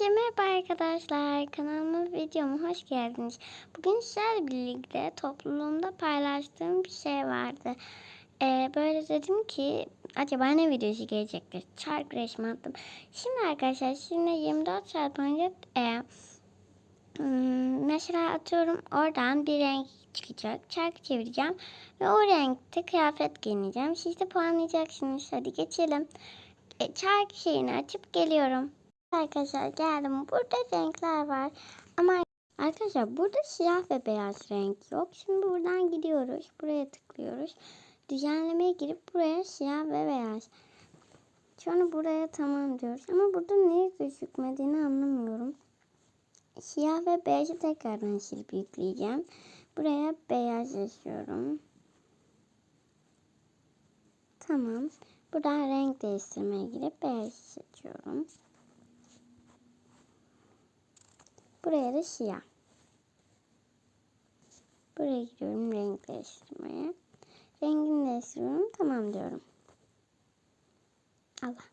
Merhaba arkadaşlar, kanalıma videoma hoş geldiniz. Bugün sizlerle birlikte topluluğumda paylaştığım bir şey vardı. Ee, böyle dedim ki acaba ne videosu gelecektir? Çark resmi attım. Şimdi arkadaşlar şimdi 24 saat boyunca e, hmm, mesela atıyorum oradan bir renk çıkacak. Çark çevireceğim ve o renkte kıyafet giyineceğim. Siz de puanlayacaksınız. Hadi geçelim. E, çark şeyini açıp geliyorum. Arkadaşlar geldim. Burada renkler var. Ama arkadaşlar burada siyah ve beyaz renk yok. Şimdi buradan gidiyoruz. Buraya tıklıyoruz. Düzenlemeye girip buraya siyah ve beyaz. Sonra buraya tamam diyoruz. Ama burada niye gözükmediğini anlamıyorum. Siyah ve beyazı tekrardan silip yükleyeceğim. Buraya beyaz yazıyorum. Tamam. Buradan renk değiştirmeye girip beyaz seçiyorum. Buraya da siyah. Buraya gidiyorum renk değiştirmeye. Rengini değiştiriyorum. Tamam diyorum. Allah.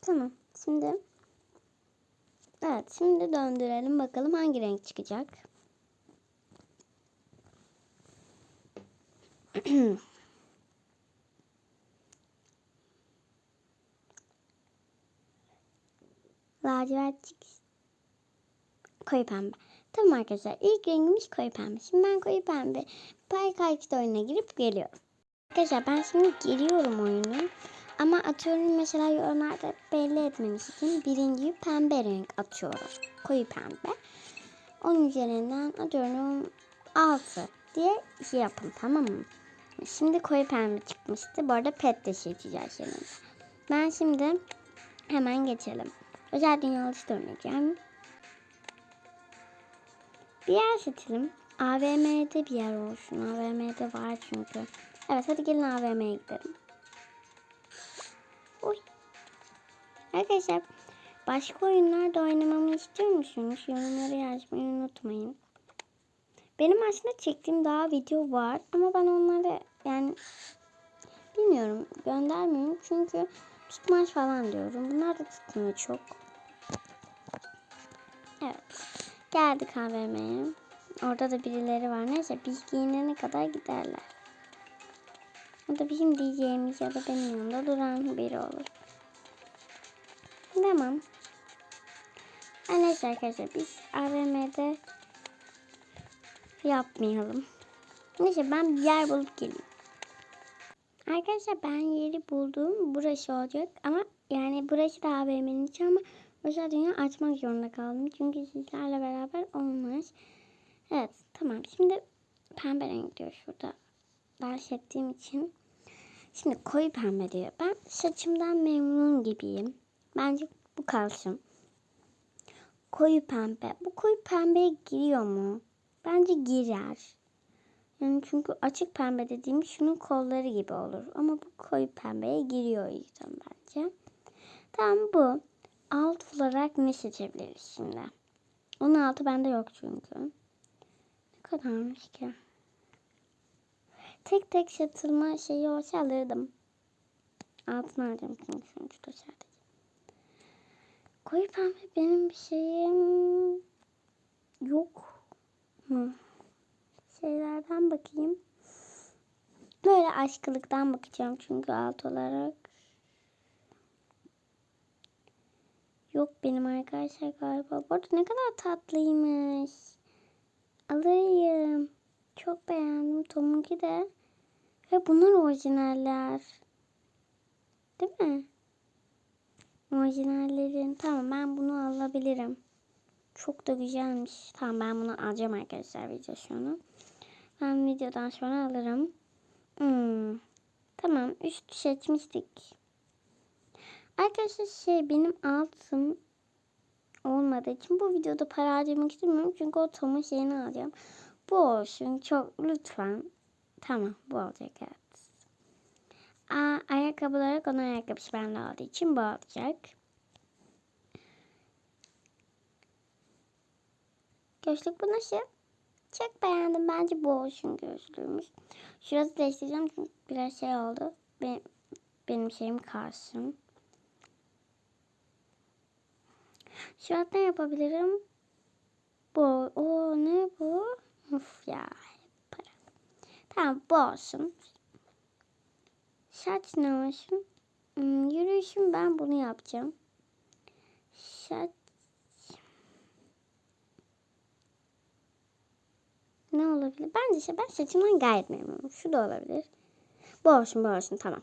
Tamam. Şimdi Evet şimdi döndürelim bakalım hangi renk çıkacak. Lacivert çıksın. Koyu pembe. Tamam arkadaşlar ilk rengimiz koyu pembe. Şimdi ben koyu pembe pay kaykıda oyuna girip geliyorum. Arkadaşlar ben şimdi giriyorum oyunu. Ama atıyorum mesela yorumlarda belli etmemiz için birinciyi pembe renk atıyorum. Koyu pembe. Onun üzerinden atıyorum 6 diye şey yapın tamam mı? Şimdi koyu pembe çıkmıştı. Bu arada pet de seçeceğiz yanında. Ben şimdi hemen geçelim. Özel dünya oluşturmayacağım. Bir yer seçelim. AVM'de bir yer olsun. AVM'de var çünkü. Evet hadi gelin AVM'ye gidelim. Oy. Arkadaşlar başka oyunlarda oynamamı istiyor musunuz? Yorumlara yazmayı unutmayın. Benim aslında çektiğim daha video var ama ben onları yani bilmiyorum göndermiyorum çünkü tutmaz falan diyorum. Bunlar da tutmuyor çok. Evet. Geldik AVM'ye. Orada da birileri var. Neyse biz giyinene kadar giderler. O da bizim diyeceğimiz ya da benim yanımda duran biri olur. Tamam. Neyse arkadaşlar biz AVM'de yapmayalım. Neyse ben bir yer bulup geleyim. Arkadaşlar ben yeri buldum. Burası olacak ama yani burası da AVM'nin içi ama özel dünya açmak zorunda kaldım. Çünkü sizlerle beraber olmaz. Evet tamam. Şimdi pembe renk diyor şurada. Dans ettiğim için. Şimdi koyu pembe diyor. Ben saçımdan memnun gibiyim. Bence bu kalsın. Koyu pembe. Bu koyu pembeye giriyor mu? Bence girer. Yani çünkü açık pembe dediğim şunun kolları gibi olur. Ama bu koyu pembeye giriyor yüzden bence. Tamam bu. Alt olarak ne seçebiliriz şimdi? Onun altı bende yok çünkü. Ne kadarmış ki? Tek tek satılma şeyi olsa alırdım. Altını alacağım çünkü sonuçta sadece. Koyu pembe benim bir şeyim yok mu? Şeylerden bakayım. Böyle aşkılıktan bakacağım çünkü alt olarak. Yok benim arkadaşlar galiba. Bu arada ne kadar tatlıymış. Alayım. Çok beğendim. Tom'unki de. Ve bunlar orijinaller. Değil mi? Orijinallerin. Tamam ben bunu alabilirim. Çok da güzelmiş. Tamam ben bunu alacağım arkadaşlar video sonu. Ben videodan sonra alırım. Hmm. Tamam üst seçmiştik. Arkadaşlar şey benim altım olmadığı için bu videoda para harcamak istemiyorum. Çünkü o Tom'un şeyini alacağım. Bu olsun çok lütfen. Tamam bu olacak evet. Aa, ayakkabı olarak onun ayakkabısı bende olduğu için bu olacak. Gözlük bu nasıl? Çok beğendim. Bence bu olsun gözlüğümüz. Şurası değiştireceğim çünkü biraz şey oldu. Benim, benim şeyim kalsın. Şu an ne yapabilirim? Bu. O ne bu? Of ya. Para. Tamam bu olsun. Saç ne olsun? Hmm, yürüyüşüm ben bunu yapacağım. Saç. Ne olabilir? Bence işte ben saçımdan gayet memnunum. Şu da olabilir. Bu olsun bu olsun tamam.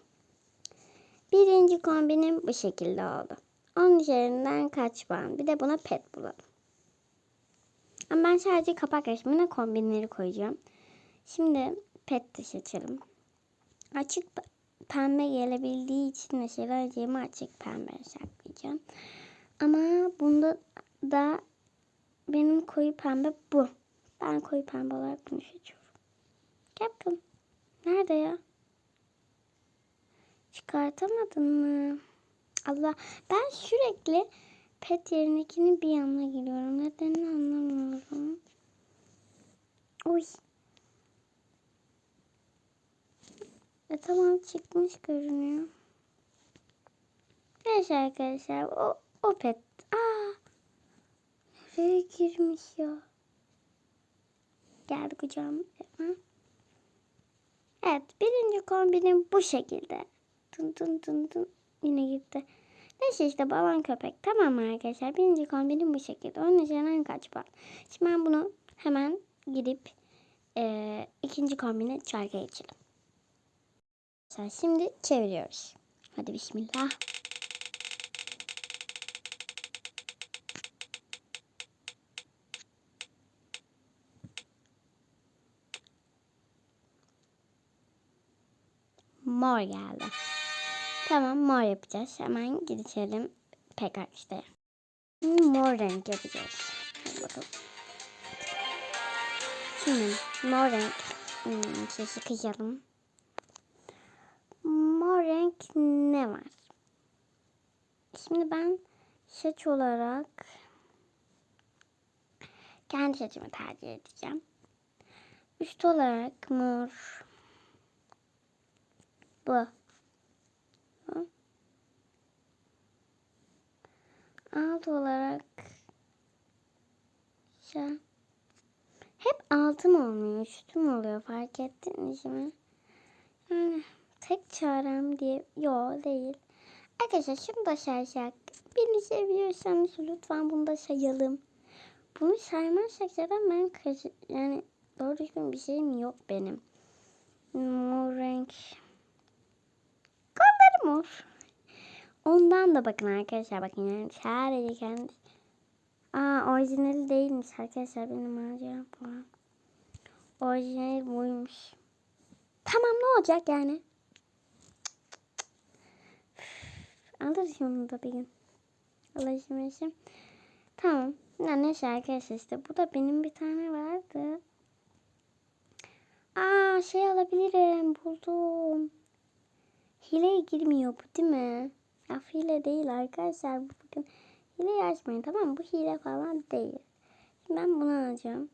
Birinci kombinim bu şekilde oldu. 10 üzerinden kaç puan? Bir de buna pet bulalım. Ama ben sadece kapak resmine kombinleri koyacağım. Şimdi pet de seçelim. Açık pe- pembe gelebildiği için mesela acemi açık pembe saklayacağım. Ama bunda da benim koyu pembe bu. Ben koyu pembe olarak bunu seçiyorum. Bakalım. Nerede ya? Çıkartamadın mı? Allah ben sürekli pet yerindekini bir yanına giriyorum. Nedenini anlamıyorum. Uy. E tamam çıkmış görünüyor. Neyse arkadaşlar o, o pet. Aa, nereye girmiş ya? Geldi kucağıma. Evet birinci kombinim bu şekilde. Tın tın tın tın yine gitti. Neyse işte balon köpek. Tamam arkadaşlar? Birinci kombinim bu şekilde. Onun üzerinden kaç puan? Şimdi ben bunu hemen gidip eee, ikinci kombine çarka geçelim. Şimdi çeviriyoruz. Hadi bismillah. Mor geldi. Tamam mor yapacağız. Hemen geçelim pek işte. Mor renk yapacağız. Bakalım. Şimdi mor renk hmm, şey sıkacağım. Mor renk ne var? Şimdi ben saç olarak kendi saçımı tercih edeceğim. Üst olarak mor. Bu. Alt olarak şu. Hep altım olmuyor, üstüm oluyor. Fark ettiniz mi? Yani tek çarem diye yo değil. Arkadaşlar şunu da saysak. Beni seviyorsanız lütfen bunu da sayalım. Bunu saymazsak zaten ben kaç- yani doğru düzgün bir şeyim yok benim. Mor renk. Kolları mor. Ondan da bakın arkadaşlar bakın yani sadece kendi. Aa orijinali değilmiş arkadaşlar benim maceram falan. Orijinali buymuş. Tamam ne olacak yani? Alırız onu da bir gün. Alırım işim. Tamam. Ya neyse arkadaşlar işte bu da benim bir tane vardı. Aa şey alabilirim. Buldum. Hileye girmiyor bu değil mi? Ya hile değil arkadaşlar. Bugün hileyi açmayın tamam mı? Bu hile falan değil. Şimdi ben bunu alacağım.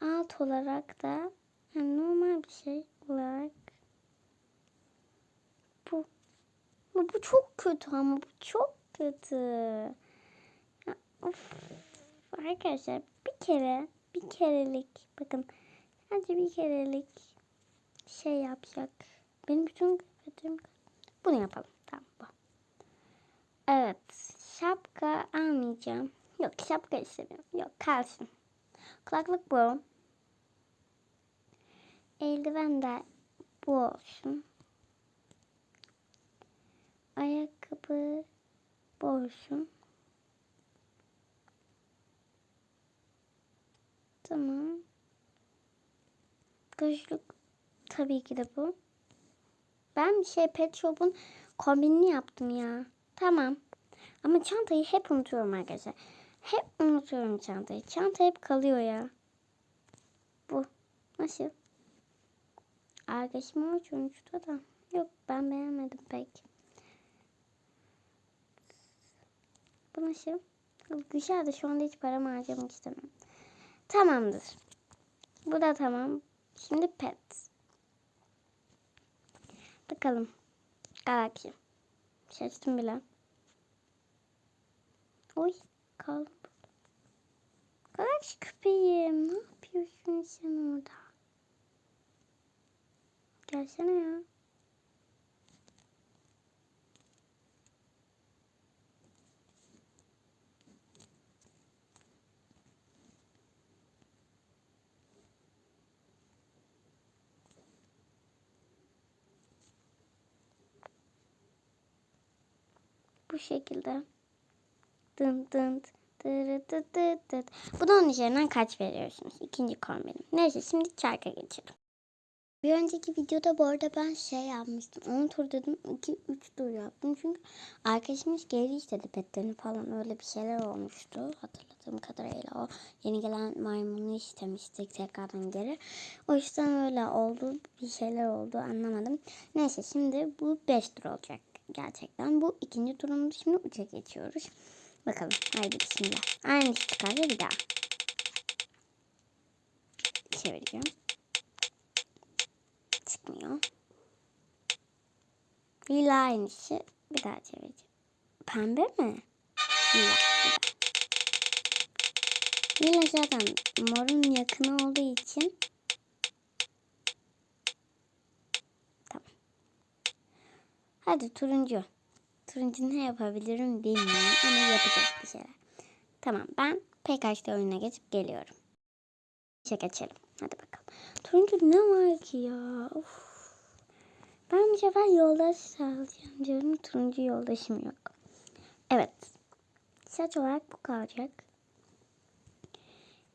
Alt olarak da yani normal bir şey olarak bu. Bu, bu çok kötü ama bu çok kötü. Ya, of. Arkadaşlar bir kere bir kerelik bakın sadece bir kerelik şey yapacak. Benim bütün kötüm bunu yapalım. Evet. Şapka almayacağım. Yok şapka istemiyorum. Yok kalsın. Kulaklık bu. Eldiven de bu olsun. Ayakkabı bu olsun. Tamam. Gözlük tabii ki de bu. Ben şey Pet Shop'un kombinini yaptım ya. Tamam. Ama çantayı hep unutuyorum arkadaşlar. Hep unutuyorum çantayı. Çanta hep kalıyor ya. Bu. Nasıl? Arkadaşım o sonuçta da. Yok ben beğenmedim pek. Bu nasıl? Güzel de şu anda hiç paramı harcamak istemem. Tamamdır. Bu da tamam. Şimdi pet. Bakalım. Galaxy. Seçtim bile. Oy. kaldım. Kaç köpeğim. Ne yapıyorsun sen orada? Gelsene ya. Bu şekilde. Dın dın dırı dı dı dı. Bu da onun üzerinden kaç veriyorsunuz? İkinci kombinim. Neyse şimdi çarka geçelim. Bir önceki videoda bu arada ben şey yapmıştım. 10 tur dedim 2-3 tur yaptım. Çünkü arkadaşımız geri istedi petlerini falan öyle bir şeyler olmuştu. Hatırladığım kadarıyla o yeni gelen maymunu istemiştik tekrardan geri. O yüzden öyle oldu. Bir şeyler oldu anlamadım. Neyse şimdi bu 5 tur olacak gerçekten. Bu ikinci turumuz şimdi 3'e geçiyoruz. Bakalım haydi bismillah. Aynı çıkarsa bir daha. Çevireceğim çıkmıyor. Lila aynısı. Bir daha çevireceğim. Pembe mi? Lila. Lila. Lila zaten morun yakını olduğu için. Hadi turuncu. Turuncu ne yapabilirim bilmiyorum ama yapacağız bir şeyler. Tamam ben PKH'de oyuna geçip geliyorum. İşe geçelim. Hadi bakalım. Turuncu ne var ki ya? Of. Ben bu sefer yoldaş sağlayacağım diyorum. Turuncu yoldaşım yok. Evet. Saç olarak bu kalacak.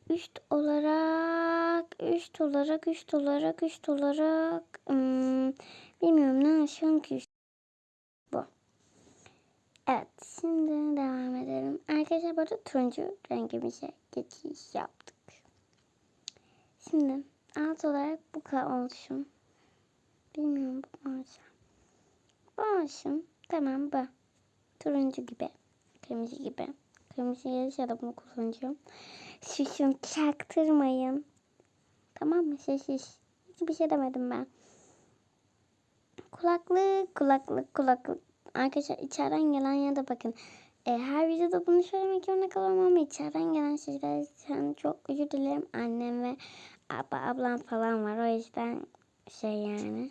Üst olarak, üst olarak, üst olarak, üst olarak hmm, bilmiyorum ne aşığım ki. Evet şimdi devam edelim. Arkadaşlar burada turuncu rengimize geçiş yaptık. Şimdi alt olarak bu kadar olsun. Bilmiyorum bu olsun. Bu olsun. Tamam bu. Turuncu gibi. Kırmızı gibi. Kırmızı de bunu kullanacağım. Şişim çaktırmayın. Tamam mı? Şiş. Hiçbir şey demedim ben. Kulaklık, kulaklık, kulaklık. Arkadaşlar içeriden gelen ya da bakın. E, her videoda bunu söylemek zorunda kalıyorum ama içeriden gelen şeyler için çok özür dilerim. Annem ve abla, ablam falan var. O yüzden şey yani.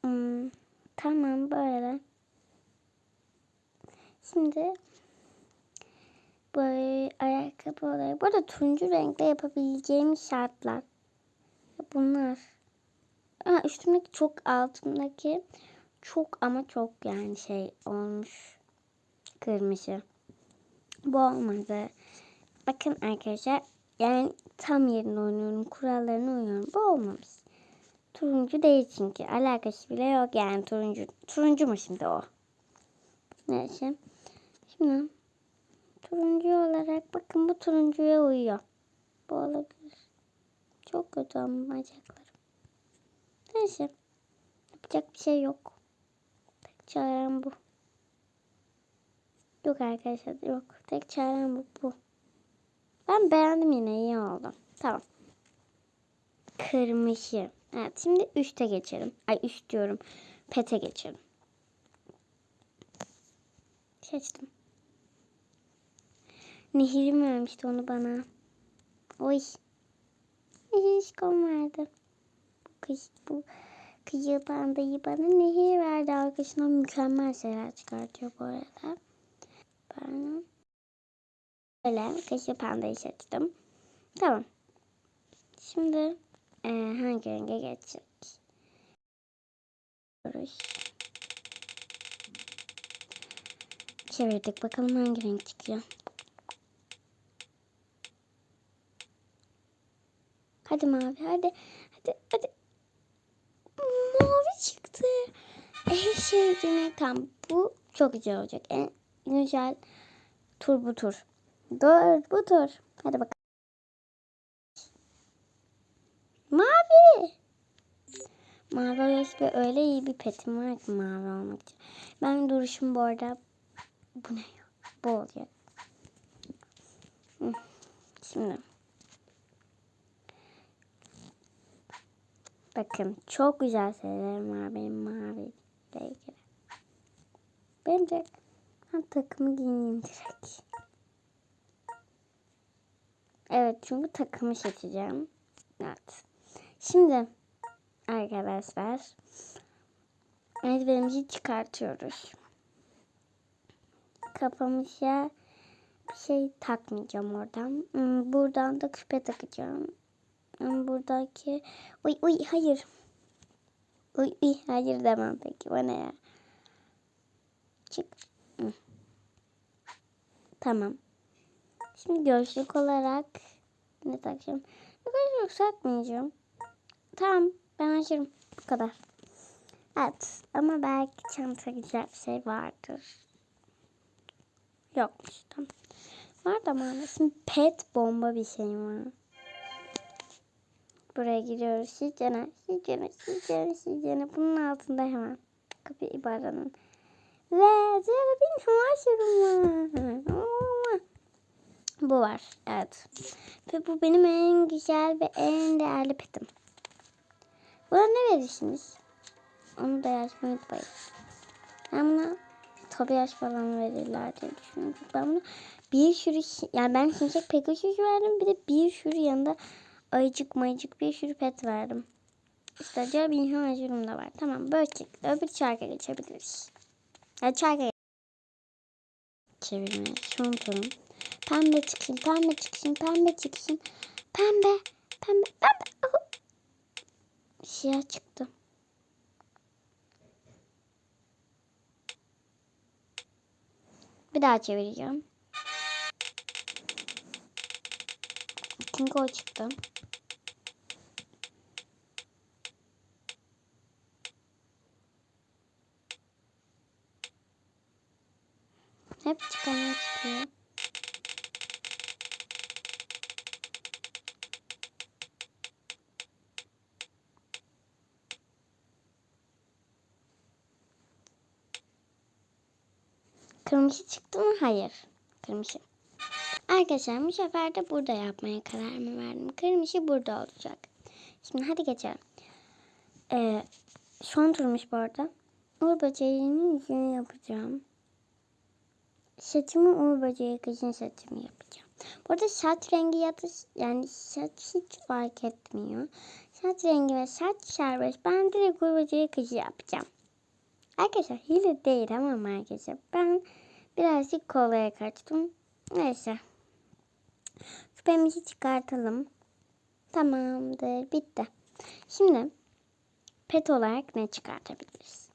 Hmm, tamam böyle. Şimdi böyle ayakkabı olarak. Bu arada turuncu renkte yapabileceğim şartlar. Bunlar. Ha, üstümdeki çok altımdaki çok ama çok yani şey olmuş. Kırmızı. Bu olmadı. Bakın arkadaşlar yani tam yerinde oynuyorum. Kurallarına uyuyorum. Bu olmamış. Turuncu değil çünkü. Alakası bile yok yani turuncu. Turuncu mu şimdi o? Neyse. Şimdi turuncu olarak bakın bu turuncuya uyuyor. Bu olabilir. Çok kötü ama bacaklarım. Neyse. Yapacak bir şey yok. Çarem bu. Yok arkadaşlar yok. Tek çarem bu. bu. Ben beğendim yine iyi oldu. Tamam. Kırmızı. Evet şimdi üste geçelim. Ay üst diyorum. Pete geçelim. Seçtim. Nehir'im vermişti onu bana. Oy. Nehir verdi. Bu kız bu kıyı pandayı bana nehir verdi. Arkadaşına mükemmel şeyler çıkartıyor bu arada. Ben Böyle kıyı pandayı seçtim. Tamam. Şimdi e, hangi renge geçecek? Çevirdik. Bakalım hangi renk çıkıyor. Hadi mavi. Hadi. Hadi. Hadi. Mavi çıktı. En sevdiğim tam. Bu çok güzel olacak. En güzel tur bu tur. Dur bu tur. Hadi bakalım. Mavi. Mavi olması öyle iyi bir petim var ki mavi olmak için. Ben duruşum bu arada bu ne ya? Bu olacak. Şimdi. Bakın çok güzel şeylerim var benim mavi ilgili. Benim de ben takımı giyineyim direkt. Evet çünkü takımı seçeceğim. Evet. Şimdi arkadaşlar eldivenimizi çıkartıyoruz. Kafamıza bir şey takmayacağım oradan. Hmm, Buradan da küpe takacağım. Buradaki... Uy uy hayır. Uy uy hayır demem peki. O ne ya? Çık. Hı. Tamam. Şimdi gözlük olarak ne takacağım? Gözlük takmayacağım. Tamam ben açarım. Bu kadar. Evet ama belki çanta güzel bir şey vardır. Yokmuş tamam. Var da maalesef pet bomba bir şey var. Buraya giriyoruz. Sizcene, sizcene, sizcene, sizcene. Bunun altında hemen. Kapı ibaranın. Ve zerrin havaşırma. Bu var. Evet. Ve bu benim en güzel ve en değerli petim. Buna ne verirsiniz? Onu da yazmayı unutmayın. Ben buna tabi yaş falan verirler diye düşünüyorum. Ben buna bir sürü yani ben şimşek pegasus verdim. Bir de bir sürü yanında ayıcık mayıcık bir sürü verdim. İşte acaba insan da var. Tamam böyle. Öbür çarka geçebiliriz. Ya çarka çevirmeye son turum. Pembe çıksın, pembe çıksın, pembe çıksın. Pembe, pembe, pembe. Ahu. Siyah çıktı. Bir daha çevireceğim. Çünkü o çıktı. Hep çıkanlar çıkıyor. Kırmızı çıktı mı? Hayır. Kırmızı. Arkadaşlar bu sefer de burada yapmaya kararımı verdim. Kırmızı burada olacak. Şimdi hadi geçelim. Ee, son turmuş bu arada. Uğur böceğinin yüzünü yapacağım. Saçımı Uğur böceği kızın saçımı yapacağım. Bu arada saç rengi ya da yani saç hiç fark etmiyor. Saç rengi ve saç serbest. Ben direkt Uğur böceği kızı yapacağım. Arkadaşlar hile değil ama arkadaşlar ben birazcık kolaya kaçtım. Neyse. Küpemizi çıkartalım. Tamamdır. Bitti. Şimdi pet olarak ne çıkartabiliriz?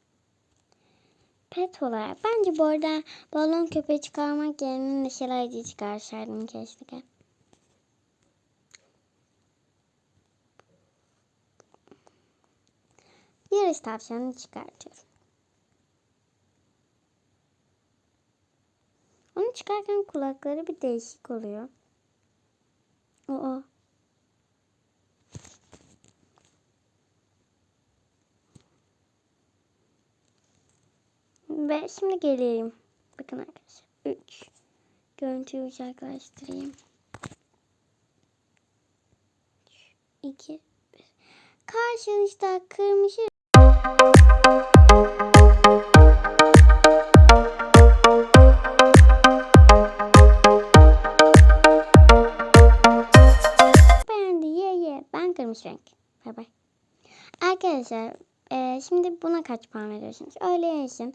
Pet olarak bence bu arada balon köpeği çıkarmak yerine neşeli ayıcı çıkarsaydım keşke. Yarış tavşanını çıkartıyorum. Onu çıkarken kulakları bir değişik oluyor. O. Ve şimdi geleyim. Bakın arkadaşlar. 3. Görüntüyü uzaklaştırayım. 2 Karşınızda kırmızı Arkadaşlar e, şimdi buna kaç puan veriyorsunuz? Öyle yaşın.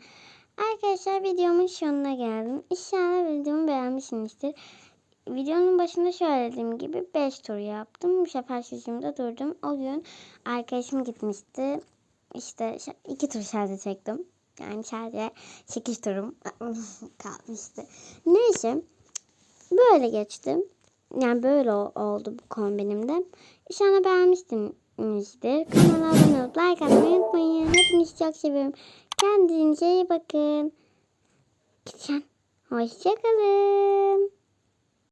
Arkadaşlar videomun sonuna geldim. İnşallah videomu beğenmişsinizdir. Videonun başında söylediğim gibi 5 tur yaptım. Bu sefer sözümde durdum. O gün arkadaşım gitmişti. İşte iki tur sadece çektim. Yani sadece 8 turum kalmıştı. Neyse. Böyle geçtim. Yani böyle oldu bu kombinimde. İnşallah beğenmişsinizdir. Kanala abone olup like atmayı unutmayın. Hepinizi çok seviyorum. Kendinize iyi bakın. Gideceğim. Hoşçakalın.